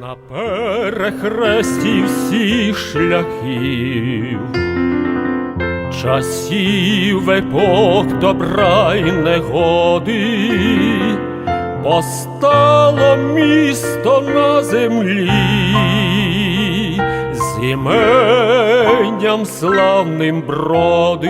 На перехресті всіх шляхів, часів епох добра й негоди, постало місто на землі, з іменням славним броди.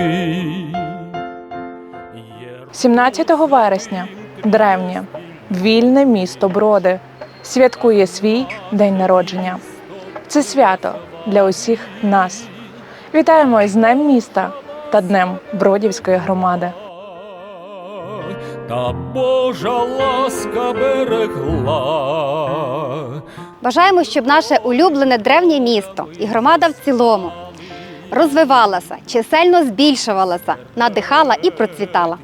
Є 17 вересня. Древнє, вільне місто Броди святкує свій день народження. Це свято для усіх нас. Вітаємо з Днем міста та Днем Бродівської громади. та Божа ласка берегла. Бажаємо, щоб наше улюблене древнє місто і громада в цілому розвивалася, чисельно збільшувалася, надихала і процвітала.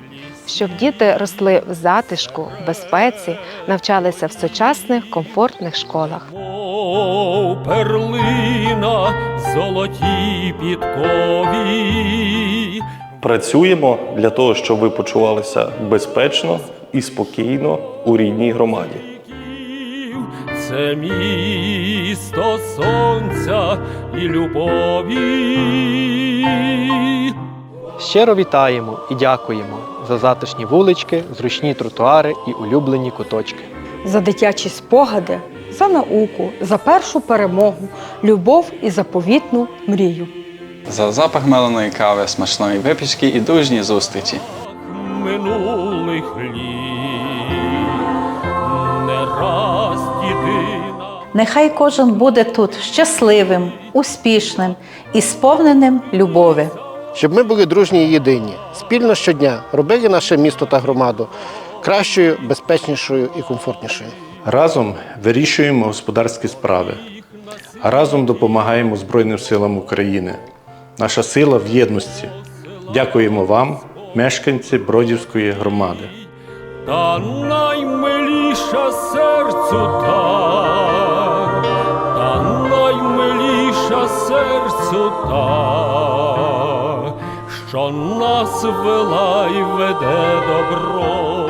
Щоб діти росли в затишку, безпеці, навчалися в сучасних комфортних школах. Мов перлина, золоті підкові. Працюємо для того, щоб ви почувалися безпечно і спокійно у рідній громаді. Це місто сонця і любові. Щиро вітаємо і дякуємо за затишні вулички, зручні тротуари і улюблені куточки. за дитячі спогади, за науку, за першу перемогу, любов і заповітну мрію. За запах меленої кави, смачної випічки і дружні зустрічі. минулих не раз єдина. Нехай кожен буде тут щасливим, успішним і сповненим любові. Щоб ми були дружні і єдині, спільно щодня робили наше місто та громаду кращою, безпечнішою і комфортнішою. Разом вирішуємо господарські справи, а разом допомагаємо Збройним силам України. Наша сила в єдності. Дякуємо вам, мешканці Бродівської громади. Та наймиліша серцю так, та наймиліша серцю так, що нас вела і веде добро.